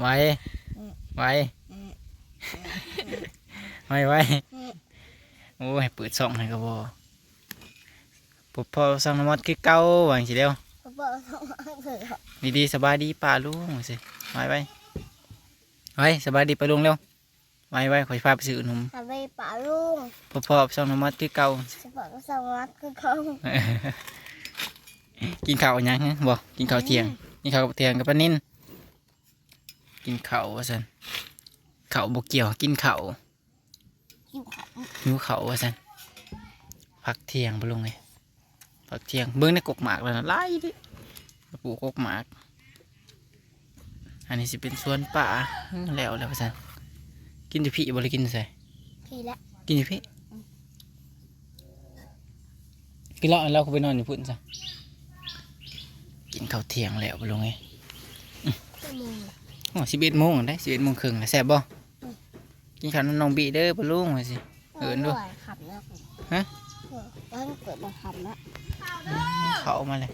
ไว้ไว้ไว้ไว้โอ้ยเปิดซ่องให้ก็บ่ปุ๊บพอสั่งน้ำมันคือเก่าหวังสิเดียวเขาบอกเขาเถอะดีๆสบายดีป่าลุงสิไว้ไว้ไว้สบายดีป่าลุงเร็วไว้ไว้ข่อยพาไปซื้อขนมทำไปป่าลุงพอพอสั่งน้ำมันคือเก่าจะบอกว่าสวัสดิ์คือเขากินข้าวยังฮะบ่กินข้าวเที่ยงกินข้าวเที่ยงกับปลานิ่น กินข้าวว่าสันข้าวบกเกี่ยวกินข้าวอยู่เขาหิวข้าวว่าสันพักเที่ยงปะลุงไงพักเที่ยงเบิ้งในกกหมากแล้วนะไล่ดิมาปลูกกกหมาก อันนี้สิเป็นสวนป่าอื้อแล้วแล้วว่าสันกินอยู่พี่บ่ได้กินใส่พี่ละกินอยู่พี่กินแล้วเราก็ไปนอนอยู่พุ่นซะกินข้าวเที่ยงแล้วปะลุงไงชั่วโมงโอ้ สิบเอ็ดโมงได้สิบเอ็ดโมงครึ่งแล้วแซ่บบ่กินข้าวน้ำนองบีเด้อปะลุงว่าสิเอิ้นดูขับแล้วฮะตั้งเกิดมาขับแล้วเขามาเลย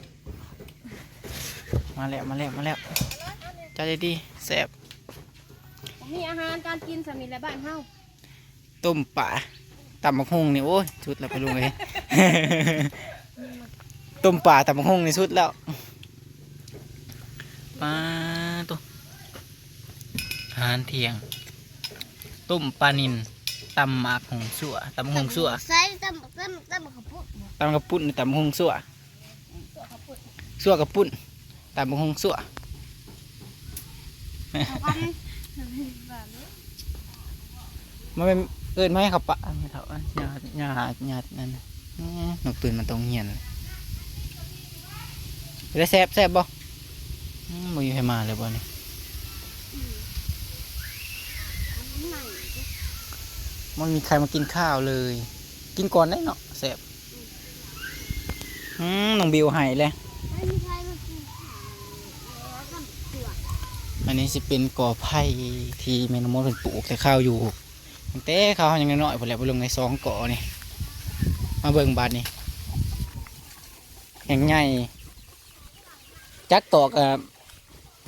มาแล้วมาแล้วมาแล้วจ้าดีๆแซ่บมีอาหารการกินสามีและบ้านเฮาต้มป่าตำบักฮุ่งนี่โอ้ยสุดแล้วปะลุงเลยต้มป่าตำบักฮุ่งนี่สุดแล้วปลาตัวอา หารเที่ยง ต้มปลานินตำหมากหงสั่วตำบักหงสั่วใส่ตั้มตั้มตั้มขับปุ๊บตำกระปุ่นตำบักหงสั่วสั่วกระปุ่นตำบักหงสั่วมันเป็นเอินไม่ให้เขาปะไม่เถอะญาติญาติญาตินั่นน่ะอื้อหนกปืนมันตรงเหียนเลยได้แซบแซบบ่อืมบ่อยู่ให้มาเลยบ่นี่ มันมีใครมากินข้าวเลย กินก่อนได้เนาะแซบอืมน้องบิวให้เลยไม่มีใครมากินข้าวแล้วก็เกลืออันนี้สิเป็นกอไผ่ที่แม่นองมดเป็นปลูกแต่ข้าวอยู่ตั้งแต่ข้าวยังน้อยๆพุ่นแหละไปลงในซองกอนี่มาเบิ่งบาดนี่แห่งใหญ่จักตอกกับ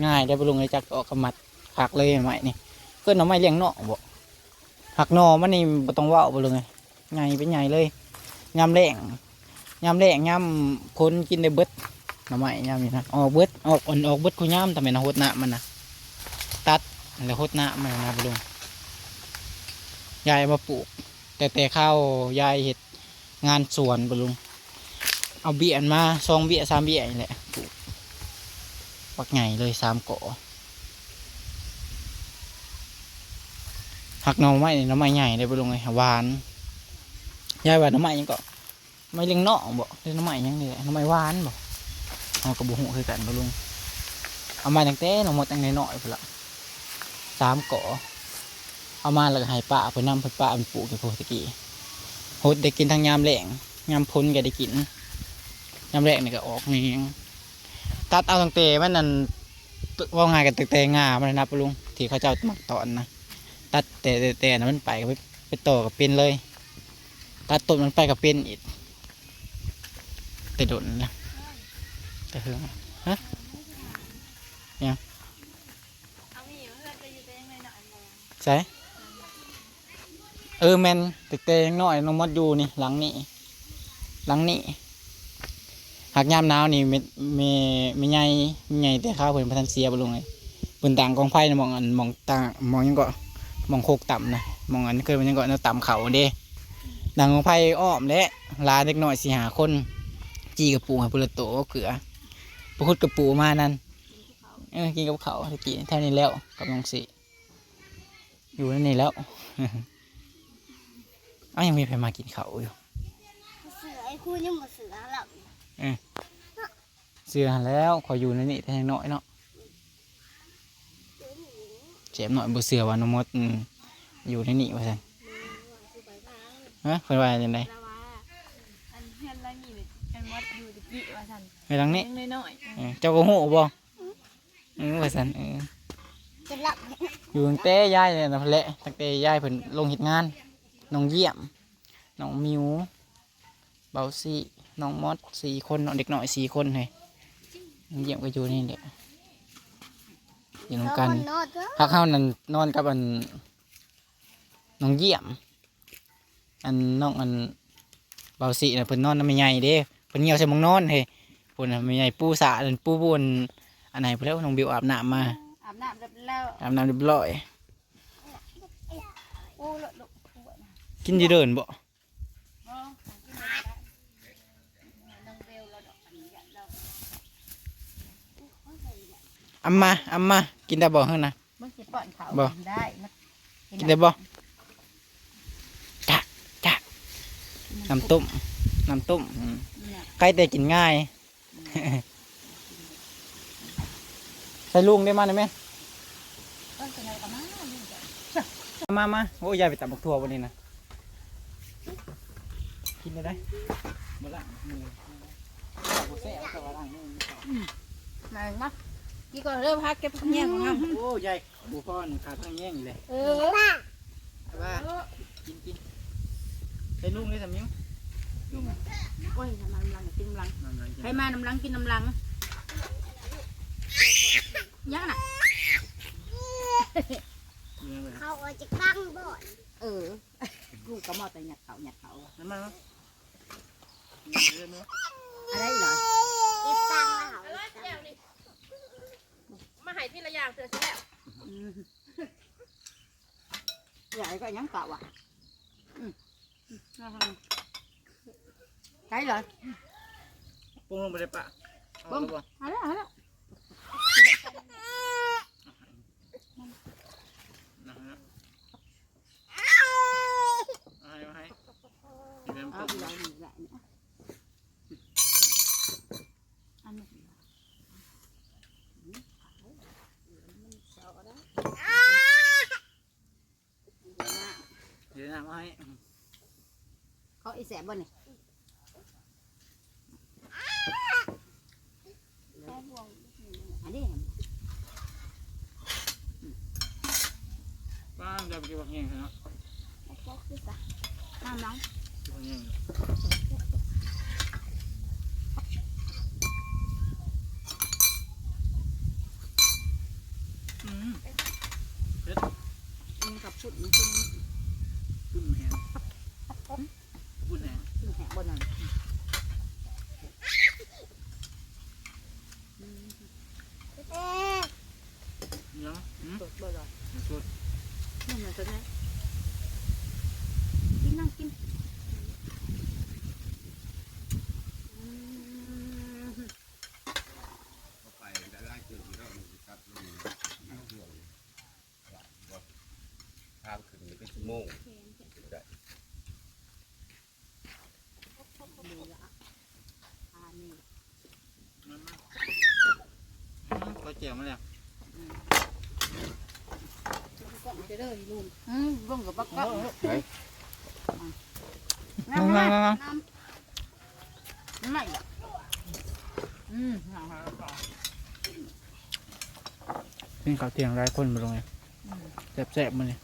ง่ายได้ไปลงในจักตอกกับมัดผักเลยไหมนี่ เพื่อนเอาไม้เลี้ยงเนาะบ่ผักนอมันนี่บ่ต้องว่าไปลงไงใหญ่เป็นใหญ่เลยยำแรงยำแรงยำคนกินได้เบิดหน่อไม้ยำนี่นะออกเบิดออกอ่อนออกเบิดคุยำทำไมนะหดหน้ามันนะตัดแล้วหดหน้ามันนะไปลงยายมาปลูก แต่แต่ข้าวยายเห็ดงานสวนไปลุงเอาเบี้ยมาสองเบี้ยสามเบี้ยนี่แหละปลูกปักใหญ่เลยสามเกาะ หักหน่อไม้นี่หน่อไม้ใหญ่เลยไปลุงไงหวานยายว่าหน่อไม้ยังเก็ไม่เลี้ยงเนาะบ่เลี้ยงหน่อไม้ยังนี่แหละหน่อไม้หวานบ่เอากระบุหูคือกันไปลงเอามาตั้งแต่หน่อหมดตั้งน้อยๆพุ่นละสามเกาะเอามาแล้วก็ให้ป้าเพิ่นนำเพิ่นป้ามันปลูกอยู่พวกตะกี้โหดได้กินทั้งยามแหลงยามพ้นก็ได้กินยามแหลงนี่ก็ออกนี่ตัดเอาตั้งแต่มันนั่นว่าง่ายกันตั้งแต่งามันนะปลุงที่เขาเจ้าหมักตอนนะ ตัดแต่แต่แต่นั้นมันไปก็ไปไปต่อกับเป็นเลย ตัดต้นมันไปกับเป็นอีกแต่โดนนะแต่เฮืองฮะเอามีอยู่เพื่อนจะอยู่แต่ยังใช่เออแมนตึกเตยังน้อยน้องมดอยู่นี่หลังนี้ หลังนี้หากยามหนาวนี่ไม่ไม่ไม่ใหญ่ไม่ใหญ่แต่ข้าวเพิ่นพันเสียบ่ลงเลยเพิ่นต่างกองไฟนะมองอันมองต่างมองยังก็ มองโคกต่ำนะมองอันเคยมันหยังก็แนวต่ำเขาเด้ดังกองไฟอ้อมและลาเด็กน้อยสี่หาคน จีกับปูให้ปุระโตเกลือปคุดกับปูมานั่นเออกินกับเขาวตะกี้เท่านี้แล้วกับน้องสีอยู่นั่นนี่แล้วอ้าวยังมีใครมากินเขาวอยู่เสือไอ้คู่ยังมาเสือหลับเสือหันแล้วขออยู่ในนี่แต่ยังน้อยเนาะ เจ็บหน่อยบ่เสือว่าน้องมดอืมอยู่ในนี่ว่าซั่นฮะเพิ่นว่าจังไดละว่าอันเพื่อนละนี่เป็นมดอยู่ตะกี้ว่าซั่นไปทางนี้ยังน้อยเออเจ้าก็ฮู้บ่เออว่าซั่นเออจะหลับอยู่ตั้งแต่ยายเนี่ยนะแหละตั้งแต่ยายเพิ่นลงเฮ็ดงานน้องเยี่ยมน้องมิวเบาซี่น้องมดสี่คนเนาะเด็กน้อยสี่คนเฮ้ยน้องเยี่ยมก็อยู่นี่แหละ อยู่นำกันนอนเถอะพักเฮานั่นนอนกับอันน้องเยี่ยม อันน้องอันเบาสิน่ะเพิ่นนอนนำแม่ใหญ่เด้เพิ่นเหี่ยวใส่หมองนอนเฮ้เพิ่นน่ะแม่ใหญ่ปูสาอันปูบนอันไหนเพิ่นแล้วน้องบิวอาบน้ำมาอาบน้ำเรียบแล้วอาบน้ำเรียบร้อยโอ้ละลูกปวดนะกินอยู่เดินบ่ บ่ของกินไม่ได้น้องเบลเราดอกอันนี้อยากเรา อำมาอำมากินได้บ่เฮ้อนะมึงสิป้อนเขาบ่ได้นะกินได้บ่จ้ะจ้ะน้ำต้มน้ำต้มอืมเนี่ยใกล้แต่กินง่ายใส่ลุงได้มาได้ไหมต้นเป็นอะไรกันมาลูกจ้ะมามาโอ้ยยายไปตับบักทั่ววันนี้นะกินได้ไหมมาละมือตับบักแซ่บตับละมือมาเนาะ กี่ก็เริ่มพักเก็บแง่ของเราโอ้ยายบุพรขาดทั้งแย่งอยู่เลยเออแต่ว่ากินกินใส่ลุงได้สามิวโอ้ยน้ำลังกินน้ำลังนั่นนั่นใครมาน้ำลังกินน้ำลังยังน่ะเขาเอาจะกั้งบ่อนเออลูกก็มอแต่หยัดเขาหยัดเขานั่นมาเนาะอะไรเหรอเก็บตังค์แล้วมาให้ ที่ละอย่างเสือแซ่บอืมใหญ่ก็ยังเก่าอะอืมใช่เหรอปรุงลงไปเลยปะเอาแล้วบ่เอาละเอาละนะฮะเอาให้เอาให้กินน้ำเอาต้มไปเลยนี่แหละเนี่ยอันนี้ เดี๋ยวน้ำเอาให้ เขาอี แสบบ่เนี่ยอันนี้ป้าจะไปกินบักแห้งเนาะน้ำน้องกินบักแห้งอืม มันกับพุดมันขึ้น ขึ้นแห้งพูดแห้ง ขึ้นแหกบนนั่น เอ๊ะ เนาะอืม สดบ่เลย สด นี่มันสดนะกินนั่งกินอืม ไปได้ไล่เจอที่เราตัดลงน้ำเที่ยวทางขึ้นเป็นชั่วโมงได้ ดีละอ่านี่ มามาอืมก็เจีย วมาแล้วก็มันจะเด้อลุงอืมลุงกับปักก็เฮ้ยน้ำน้ำน้ำน้ำไม่ละอืมน้ำหาต่อเป็นข้าวเที่ยงหลายคนมาลงเลยแซ่บๆมาเลย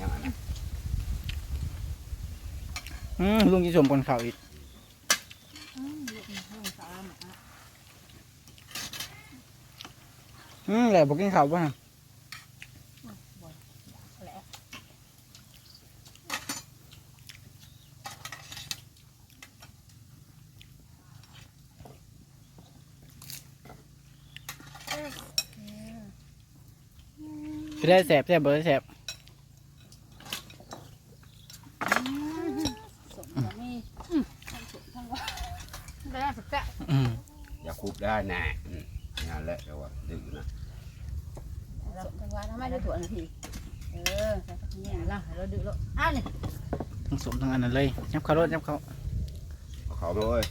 ยังไงอืมลุงที่สมคนข้าวอีก อืมลุงลุงสามอะ อืมแหละบอกกินข้าวป่ะแล้วจะได้แซ่บแซ่บบ่ได้แซ่บสมกับมีอืมทั้งสมทั้งว่าได้สักแกะอืมอย่าคุบได้แน่งานแล้วแต่ว่าดื้อนะสมทั้งว่าทำไมได้ถั่วนาทีเออใส่สักเนี่ยละเราดื้อแล้วอ้าวนี่ทั้งสมทั้งอันนั้นเลยยับข้าวรถยับข้าวเอาเขามาเลย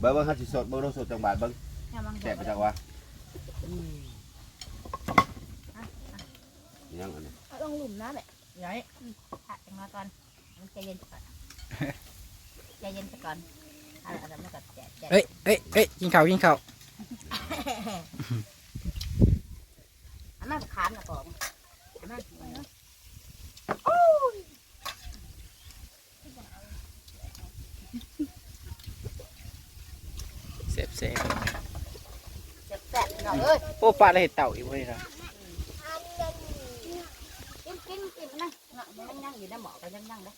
เบิ้งเบิ้งห้าสิสดเบิ้งรสสดจังบาทเบิ้งแค่บางแสบไปจังวะยังอันนี้ลงหลุมนะแม่ย้อยผัดจังมาก่อนใจเย็นก่อนใจเย็นก่อน อะไรอะไรมาก่อนแจกแจกเอ้ยเอ้ยเอ้ยกินข้าวกินข้าวอันนั้นขานนะก่อนอันนั้นแซ่บแซ่บๆพี่น้องเอ้ยๆโอ้ปลาอะไรเห็ดเต่าอีกเว้ยล่ะกินกินกินนะเนาะมันยังอยู่ในหม้อก็ยังยังเด้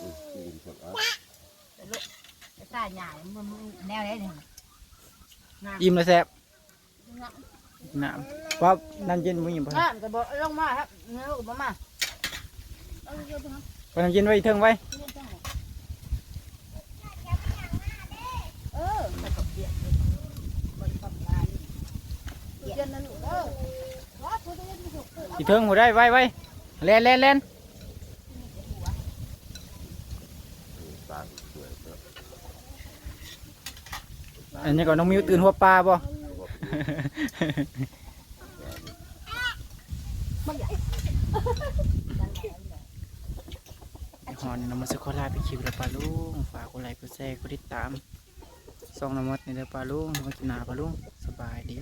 อืมกินครับอะไอ้ ซ่าใหญ่มันมันแนวไหนนี่น้ำอิ่มแล้วแซ่บน้ำน้ำป๊อบน้ำเย็นมึงอิ่มป่ะน้ำก็บอกลงมาครับเนื้อลูกบ่มาเอาเยอะไปครับปน้ำเย็นไว้เทิงไว้เออใส่กับเบียร์บนฝั่งลายเย็นนะลูกเออว้าพูดได้ไม่ถูกเอออีเทิงหัวได้ไว้ไว้แล่นแล่นแล่น ตาสวยครับ อันนี้ก่อนน้องมิวตื่นหัวปลาบ่มันใหญ่ฮอนน้ำมันสกอลาไปคิวแล้วปลาลุงฝากกดไลค์กดแชร์กดติดตามส่องน้ำมันในเด้อปลาลุงมากินหนาปลาลุงสบายดี